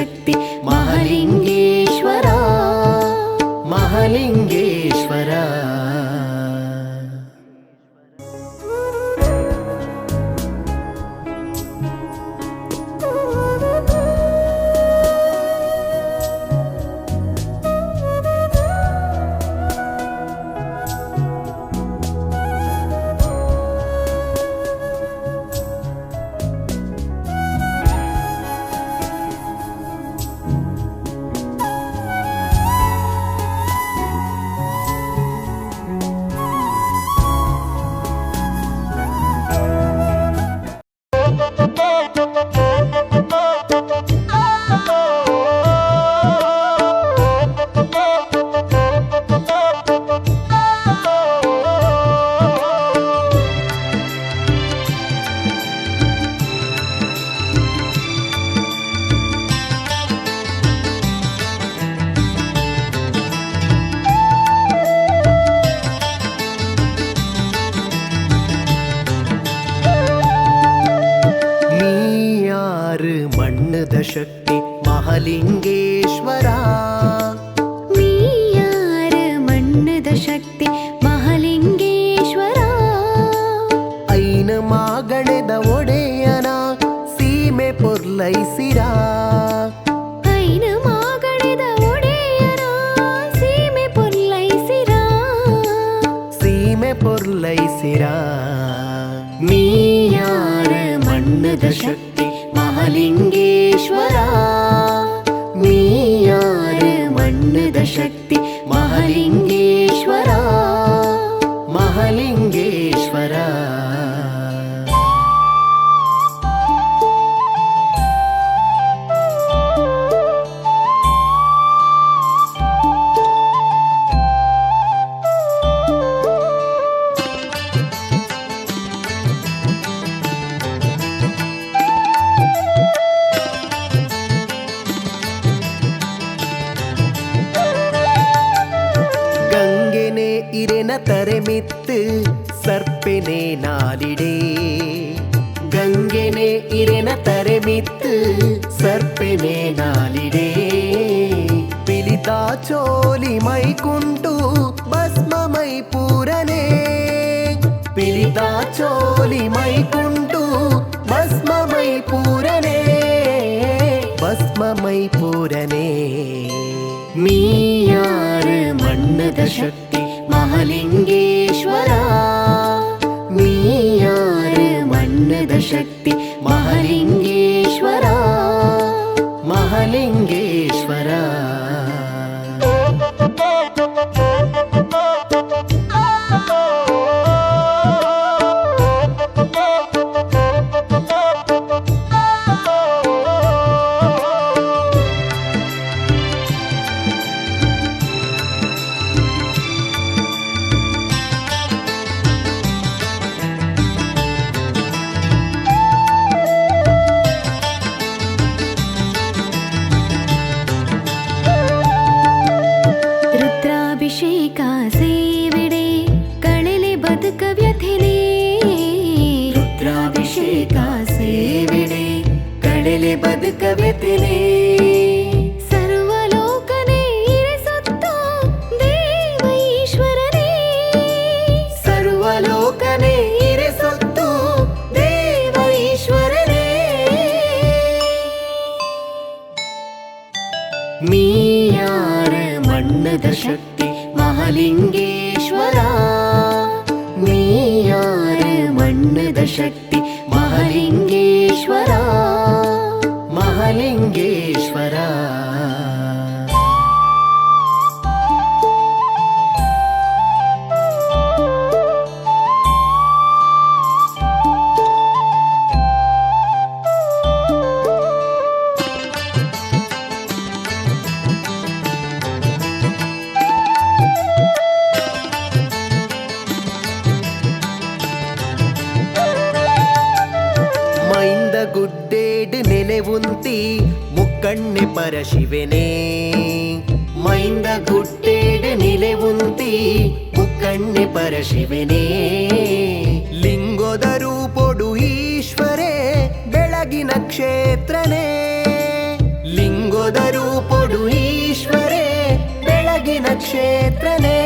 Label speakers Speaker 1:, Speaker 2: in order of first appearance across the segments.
Speaker 1: शक्ति महलिङ्गेश्वरा। महलिङ्गेश्वरा। ಶಕ್ತಿ ಮಹಾಲಿಂಗೇಶ್ವರ.
Speaker 2: ನೀಯಾರ ಮಣ್ಣದ ಶಕ್ತಿ ಮಹಾಲಿಂಗೇಶ್ವರ.
Speaker 1: ಐನ ಮಾಗಣದ ಒಡೆಯನ ಸೀಮೆ ಪೊರ್ಲೈಸಿರ.
Speaker 2: ಐನ ಮಾಗಣದ ಒಡೆಯನ ಸೀಮೆ ಪೊರ್ಲೈಸಿರ.
Speaker 1: ಸೀಮೆ ಪೊರ್ಲೈಸಿರ. ನೀಯಾರ ಮಣ್ಣದ ಶಕ್ತಿ ಮಹಾಲಿಂಗೇ ಮಣ್ಣದ ಇರೆನ ತರೆಮಿತ್ತು ಸರ್ಪೆನೆ ನಾಲಿಡೆ ಗಂಗೆನೆ ಇರೆನ ತರೆಮಿತ್ತು ಸರ್ಪೆನೆ ನಾಲಿಡೆ ಪಿಲಿತಾ ಚೋಲಿ ಮೈಕುಂಟು ಭಸ್ಮ ಮೈ ಪೂರನೆ ಪಿಲಿತಾ ಚೋಲಿ ಮೈಕುಂಟು ಭಸ್ಮ ಮೈ ಪೂರನೆ ಭಸ್ಮ ಮೈ ಪೂರನೆ ನೀಯಾರು ಮಣ್ಣದ ಶಕ್ತಿ ಮಣ್ಣದ
Speaker 2: ಸೇವಿಡೆ
Speaker 1: ಕಡಲೆ
Speaker 2: ಸರ್ವಲೋಕನೇ ಇರಿಸುತ್ತ ದೇವ ಈಶ್ವರನೇ.
Speaker 1: ಸರ್ವಲೋಕನೇ ಇರೆಸೊತ್ತು ದೇವ ಈಶ್ವರನೇ. ನೀಯಾರ ಮಣ್ಣದ ಶಕ್ತಿ ಮಹಾಲಿಂಗೇಶ್ವರ. ನೀಯಾರ ಮಣ್ಣದ ಶಕ್ತಿ ఉంతి ముక్కణ్ణి పరశివెనే మైంద గుట్టేడు నిలే ఉంతి ముక్కణ్ణి పరశివెనే ಲಿಂಗೋದ ರೂಪೊಡು ಈಶ್ವರೇ, ಬೆಳಗಿನ ಕ್ಷೇತ್ರನೇ. ಲಿಂಗೋದ ರೂಪೊಡು ಈಶ್ವರೇ, ಬೆಳಗಿನ ಕ್ಷೇತ್ರನೇ.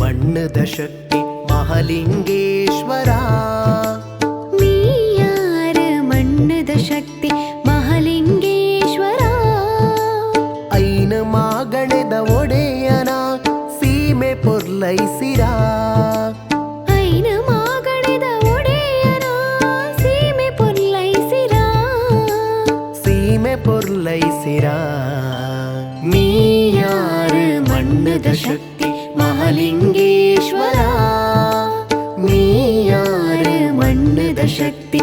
Speaker 1: ಮಣ್ಣದ
Speaker 2: ಶಕ್ತಿ? ಮಹಾಲಿಂಗೇಶ್ವರ. ನೀಯಾರ ಮಣ್ಣದ ಶಕ್ತಿ ಮಹಾಲಿಂಗೇಶ್ವರ.
Speaker 1: ಐನ ಮಾಗಣದ ಒಡೆಯನ ಸೀಮೆ ಪೊರ್ಲೈಸಿರ
Speaker 2: ಐನ ಮಾಗಣದ ಒಡೆಯನ ಸೀಮೆ ಪೊರ್ಲೈಸಿರ
Speaker 1: ಸೀಮೆ ಪೊರ್ಲೈಸಿರ ನೀಯಾರ ಮಣ್ಣದ ಶಕ್ತಿ ശക്തി